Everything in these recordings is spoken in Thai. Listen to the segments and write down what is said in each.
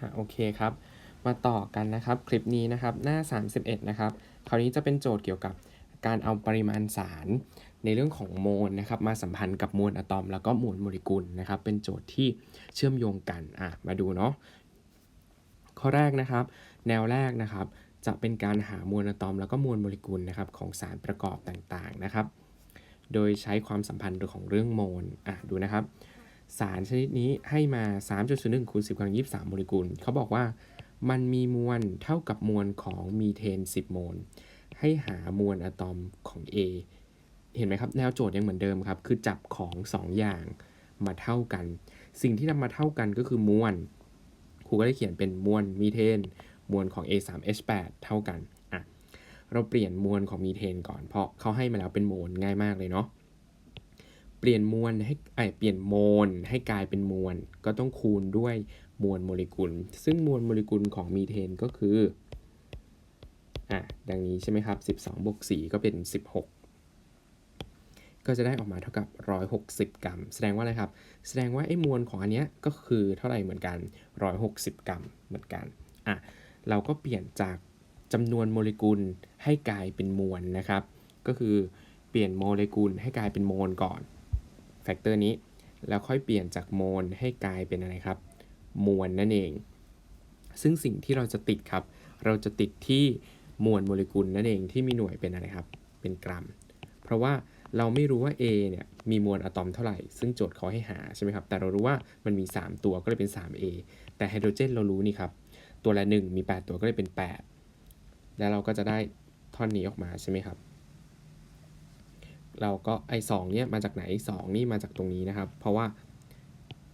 อะโอเคครับ มาต่อกันนะครับคลิปนี้นะครับหน้า 31 นะครับ คราวนี้จะเป็นโจทย์เกี่ยวกับการเอาปริมาณสารในเรื่องของโมลนะครับมาสัมพันธ์กับมวลอะตอม แล้วก็มวลโมเลกุลนะครับ เป็นโจทย์ที่เชื่อมโยงกันอะมาดูเนาะข้อแรกนะครับ แนวแรกนะครับ จะเป็นการหามวลอะตอม แล้วก็มวลโมเลกุลนะครับของสารประกอบต่างๆนะครับ โดยใช้ความสัมพันธ์ของเรื่องโมลอะดูนะครับ สารชนิดนี้ให้มา 3.01คูณ10กำลัง23 โมเลกุล เขาบอกว่ามันมีมวลเท่ากับมวลของมีเทน 10 โมล ให้หามวลอะตอมของ A เห็นไหมครับ แนวโจทย์ยังเหมือนเดิมครับ คือจับของ 2 อย่างมาเท่ากัน สิ่งที่นำมาเท่ากันก็คือมวล ครูก็ได้เขียนเป็นมวลมีเทน มวลของ A3H8 เท่ากัน อะ เราเปลี่ยนมวลของมีเทนก่อน เพราะเขาให้มาแล้วเป็นโมล ง่ายมากเลยเนาะ ปลี่ยนมวลให้ไอเปลี่ยนโมลให้กลายเป็นมวล ก็ต้องคูณด้วยมวลโมเลกุล ซึ่งมวลโมเลกุลของมีเทนก็คืออะดังนี้ใช่ไหมครับ 12บวก4ก็เป็น 16 ก็จะได้ออกมาเท่ากับ 160 กรัม แสดงว่าอะไรครับ แสดงว่าไอ้มวลของอันเนี้ยก็คือเท่าไหร่เหมือนกัน 160 กรัมเหมือนกันอะเราก็เปลี่ยนจากจำนวนโมเลกุลให้กลายเป็นมวลนะครับ ก็คือเปลี่ยนโมเลกุลให้กลายเป็นโมลก่อน แฟกเตอร์นี้ แล้วค่อยเปลี่ยนจากโมลให้กลายเป็นอะไรครับมวลนั่นเอง ซึ่งสิ่งที่เราจะติดครับ เราจะติดที่มวลโมเลกุลนั่นเองที่มีหน่วยเป็นอะไรครับ เป็นกรัม เพราะว่าเราไม่รู้ว่า A เนี่ยมีมวลอะตอมเท่าไหร่ ซึ่งโจทย์เขาให้หาใช่ไหมครับ แต่เรารู้ว่ามันมี 3 ตัวก็เลยเป็น 3A แต่ไฮโดรเจนเรารู้นี่ครับ ตัวละ 1 มี 8 ตัวก็เลยเป็น 8 แล้วเราก็จะได้ท่อนนี้ออกมาใช่ไหมครับ เราก็ไอ้สเนี่ยมาจากไหน 2 นี่มาจากตรงนี้นะครับ เพราะว่า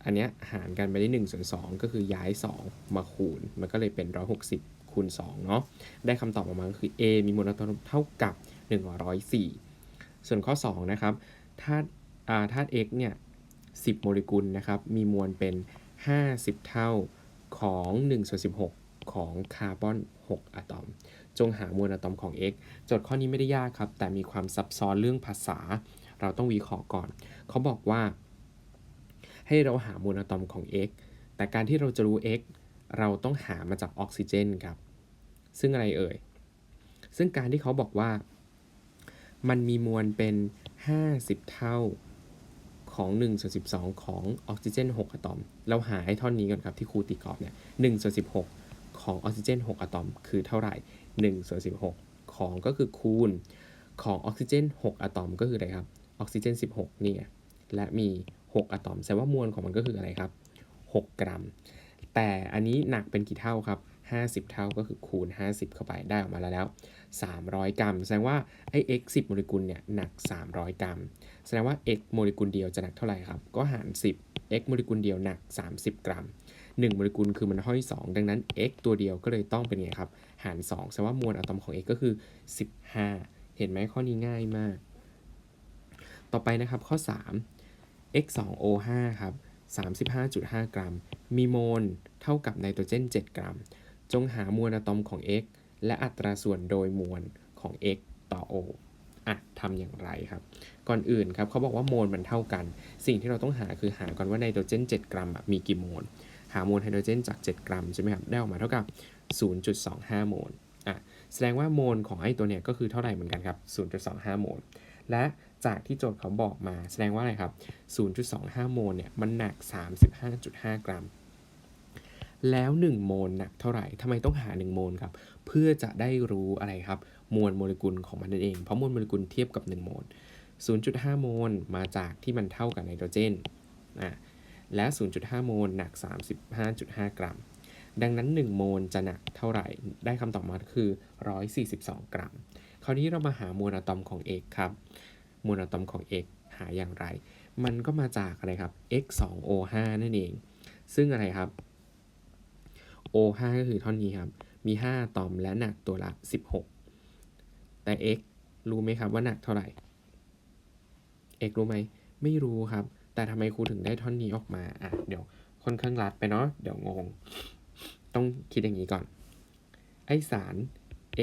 อันเนี้ยหารกันไปได้1ส่วน2ก็คือย้าย 2 มาคูณ มันก็เลยเป็น 160คูณ2เนาะได้คำตอบออกมาก็คือ A มีมวลอะตอมเท่ากับ 104 ส่วนข้อ 2 นะครับธาตุอ่าธาตุ X เนี่ย10 โมเลกุลนะครับ มีมวลเป็น 50 เท่าของ1ส่วน16 ของคาร์บอน 6อะตอม จงหามวลอะตอมของ X โจทย์ข้อนี้ไม่ได้ยากครับ แต่มีความซับซ้อนเรื่องภาษา เราต้องวิเคราะห์ก่อน เขาบอกว่า ให้เราหามวลอะตอมของ X แต่การที่เราจะรู้ X เราต้องหามาจากออกซิเจนครับ ซึ่งอะไรเอ่ย ซึ่งการที่เขาบอกว่า มันมีมวลเป็น 50 เท่าของ1ส่วน12 ของออกซิเจน 6อะตอม เราหาไอ้ท่อนนี้ก่อนครับที่ครูตีกรอบเนี่ย1ส่วน16 ของออกซิเจน 6อะตอม คือเท่าไหร่ 1ส่วน16 ของก็คือคูณของออกซิเจน 6อะตอมก็คืออะไรครับออกซิเจน 16นี่ไงและมี 6อะตอมแสดงว่ามวลของมันก็คืออะไรครับ 6 กรัม แต่อันนี้หนักเป็นกี่เท่าครับ 50 เท่าก็คือคูณ 50 เข้าไปได้ออกมาแล้วแล้ว 300 กรัม แสดงว่าไอ้ x 10โมเลกุลเนี่ยหนัก 300 กรัม แสดงว่า x โมเลกุลเดียวจะหนักเท่าไหร่ครับ ก็หาร 10 x โมเลกุลเดียวหนัก 30 กรัม 1โมเลกุลคือมันห้อย 2 ดังนั้น x ตัวเดียวก็เลยต้องเป็นไงครับ หาร2แสดงว่ามวลอะตอมของ x ก็คือ 15 เห็นไหมข้อนี้ง่ายมาก ต่อไปนะครับข้อ 3 x 2 o 5ครับ35.5 กรัม มีโมลเท่ากับไนโตรเจน 7 กรัม จงหามวลอะตอมของ x และอัตราส่วนโดยมวลของ x ต่อ o อะทำอย่างไรครับ ก่อนอื่นครับเขาบอกว่าโมลมันเท่ากัน สิ่งที่เราต้องหาคือหาก่อนว่าไนโตรเจน 7 กรัมอะมีกี่โมล หาโมลไฮโดรเจนจาก 7 กรัมใช่ไหมครับ ได้ออกมาเท่ากับ 0.25 โมลอะแสดงว่าโมลของไอ้ตัวเนี้ยก็คือเท่าไหร่เหมือนกันครับ 0.25 โมล และจากที่โจทย์เขาบอกมาแสดงว่าอะไรครับ 0.25 โมลเนี่ยมันหนัก 35.5 กรัม แล้ว 1 โมลหนักเท่าไหร่ทำไมต้องหา 1 โมลครับ เพื่อจะได้รู้อะไรครับ มวลโมเลกุลของมันนั่นเอง เพราะมวลโมเลกุลเทียบกับ 1 โมล 0.5 โมลมาจากที่มันเท่ากับไนโตรเจน อะ และ 0.5 โมลหนัก 35.5 กรัม ดังนั้น 1 โมลจะหนักเท่าไหร่ ได้คำตอบมาคือ 142 กรัม คราวนี้เรามาหามวลอะตอมของ x ครับ มวลอะตอมของ x หาอย่างไร มันก็มาจากอะไรครับ x 2 o 5 นั่นเอง ซึ่งอะไรครับ o 5 ก็คือท่อนนี้ครับ มี 5อะตอมและหนักตัวละ 16 แต่ x รู้ไหมครับว่าหนักเท่าไหร่ x รู้ไหม ไม่รู้ครับ แต่ทำไมครูถึงได้ท่อนนี้ออกมา อะ เดี๋ยวค่อนข้างรัดไปเนาะ เดี๋ยวงง ต้องคิดอย่างนี้ก่อน ไอสาร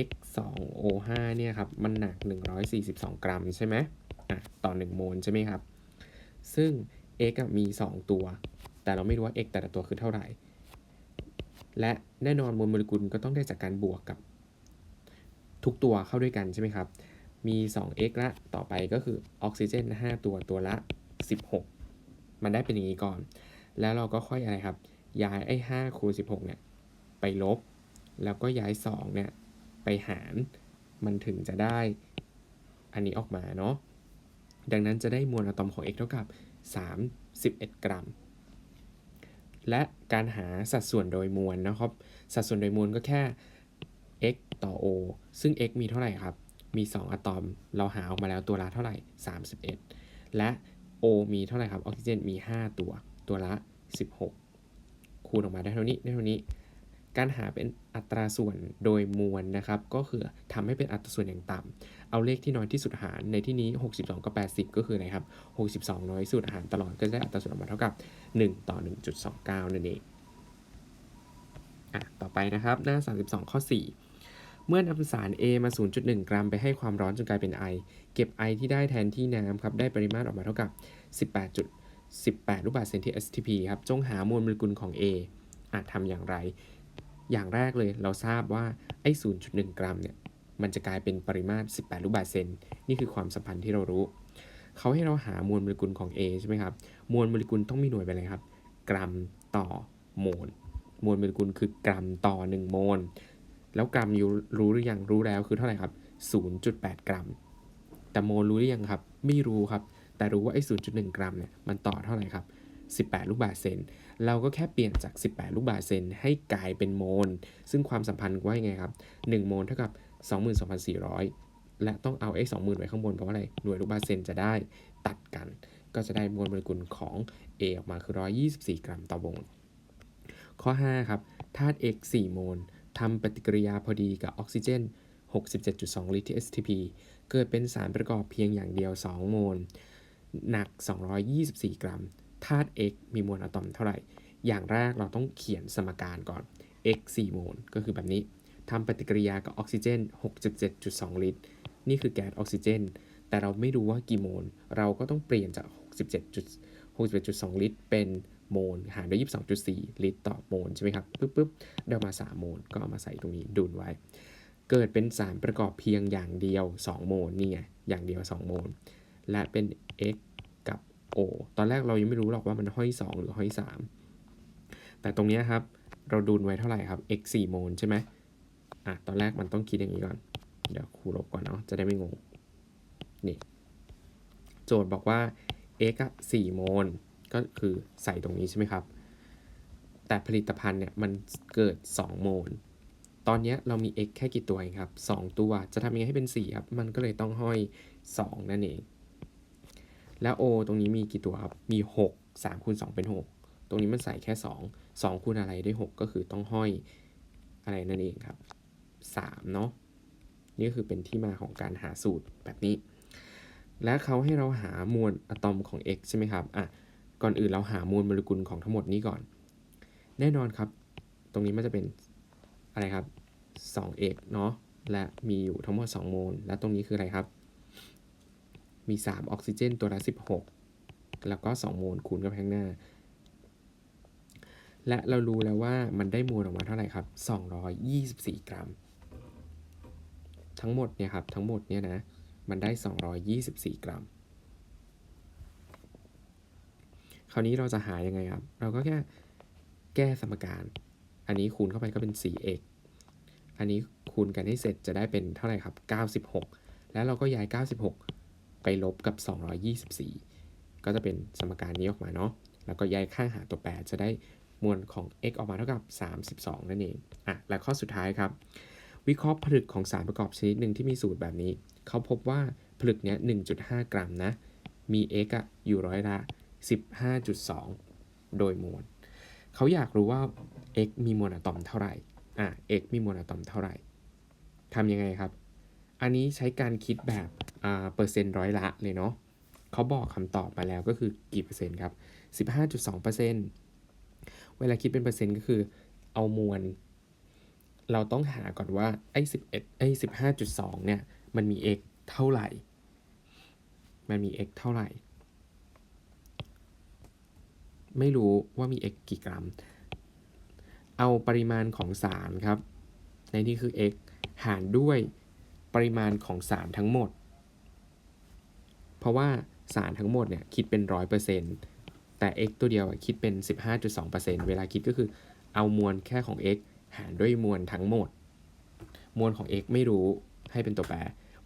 x 2 o 5เนี่ยครับ มันหนัก 142 กรัมใช่ไหมอะ ต่อ 1 โมลใช่ไหมครับ ซึ่ง x อะมี 2 ตัว แต่เราไม่รู้ว่า x แต่ละตัวคือเท่าไหร่ และแน่นอนมวลโมเลกุลก็ต้องได้จากการบวกกับ ทุกตัวเข้าด้วยกันใช่ไหมครับ มี 2x ละ ต่อไปก็คือออกซิเจน 5 ตัวตัวละ 16 มันได้เป็นอย่างนี้ก่อน แล้วเราก็ค่อยอะไรครับ ย้ายไอ้5คูณ16เนี่ยไปลบ แล้วก็ย้าย2เนี่ยไปหาร มันถึงจะได้อันนี้ออกมาเนาะ ดังนั้นจะได้มวลอะตอมของ x เท่ากับ 31 กรัม และการหาสัดส่วนโดยมวลนะครับ สัดส่วนโดยมวลก็แค่ x ต่อ o ซึ่ง x มีเท่าไหร่ครับ มี 2 อะตอม เราหาออกมาแล้วตัวละเท่าไหร่ 31 และ o มีเท่าไหร่ครับออกซิเจนมี 5 ตัวตัวละ 16 คูณออกมาได้เท่านี้ได้เท่านี้ การหาเป็นอัตราส่วนโดยมวลนะครับ ก็คือทำให้เป็นอัตราส่วนอย่างต่ำเอาเลขที่น้อยที่สุดหารในที่นี้ 62 กับ 80 ก็คืออะไรครับ 62 น้อยสุดหารตลอดก็จะได้อัตราส่วนออกมาเท่ากับ 1 ต่อ 1.29 นั่นเองอะต่อไปนะครับหน้า 32 ข้อ 4 เมื่อนำสาร A มา 0.1 กรัมไปให้ความร้อนจนกลายเป็นไอ เก็บไอที่ได้แทนที่น้ำครับ ได้ปริมาตรออกมาเท่ากับ 18.18 ลูกบาศก์เซนที่ STP ครับ จงหามวลโมเลกุลของ A อาจทำอย่างไร อย่างแรกเลยเราทราบว่าไอ้ 0.1 กรัมเนี่ย มันจะกลายเป็นปริมาตร 18 ลูกบาศก์เซน นี่คือความสัมพันธ์ที่เรารู้ เขาให้เราหามวลโมเลกุลของ A ใช่ไหมครับ มวลโมเลกุลต้องมีหน่วยเป็นอะไรครับ กรัมต่อโมล มวลโมเลกุลคือกรัมต่อ 1 โมล แล้วกรัมอยู่รู้หรือยังรู้แล้วคือเท่าไหร่ครับ 0.8 กรัม แต่โมลรู้หรือยังครับ ไม่รู้ครับ แต่รู้ว่าไอ้ 0.1 กรัมเนี่ยมันต่อเท่าไหร่ครับ18 ลูกบาศก์เซน เราก็แค่เปลี่ยนจาก 18 ลูกบาศก์เซนให้กลายเป็นโมล ซึ่งความสัมพันธ์ว่ายังไงครับ 1 โมลเท่ากับ 22,400 และต้องเอาไอ้20,000 ไว้ข้างบนเพราะว่าอะไร หน่วยลูกบาศก์เซนจะได้ตัดกัน ก็จะได้มวลโมเลกุลของ A ออกมาคือ 124 กรัมต่อโมล ข้อ 5 ครับ ธาตุ X 4 โมล ทำปฏิกิริยาพอดีกับออกซิเจน 67.2 ลิตรที่ STP เกิดเป็นสารประกอบเพียงอย่างเดียว 2 โมล หนัก 224 กรัม ธาตุ X มีมวลอะตอมเท่าไหร่ อย่างแรกเราต้องเขียนสมการก่อน X 4 โมล ก็คือแบบนี้ ทำปฏิกิริยากับออกซิเจน 67.2 ลิตร นี่คือแก๊สออกซิเจน แต่เราไม่รู้ว่ากี่โมล เราก็ต้องเปลี่ยนจาก 67 61.2 ลิตร เป็นโมลหารด้วย 22.4 ลิตรต่อโมลใช่ไหมครับปึ๊บปึ๊บได้มา 3 โมลก็เอามาใส่ตรงนี้ดุลไว้ เกิดเป็นสารประกอบเพียงอย่างเดียว 2 โมลนี่ไงอย่างเดียว 2 โมล และเป็น X กับ O ตอนแรกเรายังไม่รู้หรอกว่ามันห้อย 2 หรือห้อย 3 แต่ตรงนี้ครับเราดูนไว้เท่าไหร่ครับ x 4 โมลใช่ไหมอะตอนแรกมันต้องคิดอย่างนี้ก่อน เดี๋ยวครูลบก่อนเนาะจะได้ไม่งงนี่โจทย์บอกว่า x อะ4โมลก็คือใส่ตรงนี้ใช่ไหมครับ แต่ผลิตภัณฑ์เนี่ยมันเกิด 2 โมล ตอนนี้เรามี x แค่กี่ตัวเองครับ 2 ตัวจะทำยังไงให้เป็น4ครับ มันก็เลยต้องห้อย 2 นั่นเอง แล้ว O ตรงนี้มีกี่ตัวครับ มี 6 3คูณ2เป็น 6 ตรงนี้มันใส่แค่ 2 2คูณอะไรได้ 6 ก็คือต้องห้อยอะไรนั่นเองครับ3เนาะนี่ก็คือเป็นที่มาของการหาสูตรแบบนี้ และเขาให้เราหามวลอะตอมของ x ใช่ไหมครับอะก่อนอื่นเราหามวลโมเลกุลของทั้งหมดนี้ก่อน แน่นอนครับ ตรงนี้มันจะเป็นอะไรครับ 2x เนาะและมีอยู่ทั้งหมด 2 โมล และตรงนี้คืออะไรครับ มี 3 ออกซิเจนตัวละ 16 แล้วก็ 2 โมลคูณกับข้งหน้า และเรารู้แล้วว่ามันได้มวลออกมาเท่าไหร่ครับ 224 กรัม ทั้งหมดเนี่ยครับ ทั้งหมดเนี่ยนะ มันได้ 224 กรัม คราวนี้เราจะหายังไงครับ เราก็แค่แก้สมการ อันนี้คูณเข้าไปก็เป็น 4x อันนี้คูณกันให้เสร็จจะได้เป็นเท่าไหร่ครับ 96 แล้วเราก็ย้าย 96 ไปลบกับ 224 ก็จะเป็นสมการนี้ออกมาเนาะ แล้วก็ย้ายข้างหาตัว 8 จะได้มวลของ x ออกมาเท่ากับ 32 นั่นเอง อะ และข้อสุดท้ายครับ วิเคราะห์ผลึกของสารประกอบชนิดหนึ่งที่มีสูตรแบบนี้ เขาพบว่าผลึกเนี้ย1.5 กรัมนะ มี x อะอยู่ร้อยละ 15.2 โดยมวลเขาอยากรู้ว่า x มีมวลอะตอมเท่าไหร่ อะ x มีมวลอะตอมเท่าไหร่ทำยังไงครับ อันนี้ใช้การคิดแบบอ่าเปอร์เซ็นต์ร้อยละเลยเนาะเขาบอกคำตอบมาแล้วก็คือกี่เปอร์เซ็นต์ครับ 15.2เปอร์เซ็นต์เวลาคิดเป็นเปอร์เซ็นต์ก็คือเอามวล เราต้องหาก่อนว่าไอ้11ไอ้15.2 เนี่ย มันมี x เท่าไหร่ มันมี x เท่าไหร่ ไม่รู้ว่ามี x กี่กรัม เอาปริมาณของสารครับ ในที่คือ x หารด้วยปริมาณของสารทั้งหมด เพราะว่าสารทั้งหมดเนี่ยคิดเป็น 100%แต่ x ตัวเดียวอะคิดเป็น 15.2%เวลาคิดก็คือเอามวลแค่ของ x หารด้วยมวลทั้งหมด มวลของ x ไม่รู้ ให้เป็นตัวแปร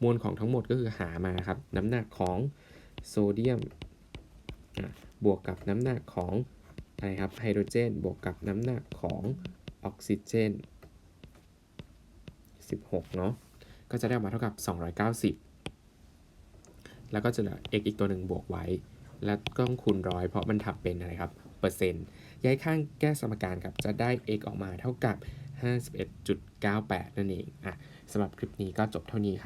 มวลของทั้งหมดก็คือหามาครับ น้ำหนักของโซเดียมบวกกับน้ำหนักของอะไรครับไฮโดรเจน บวกกับน้ำหนักของออกซิเจน 16 เนาะก็จะได้ออกมาเท่ากับ 290 แล้วก็จะเหลือ x อีกตัวหนึ่งบวกไว้ แล้วก็ต้องคูณร้อยเพราะมันทำเป็นอะไรครับ เปอร์เซ็นต์ย้ายข้างแก้สมการครับ จะได้ x ออกมาเท่ากับ 51.98 นั่นเองอะสำหรับคลิปนี้ก็จบเท่านี้ครับ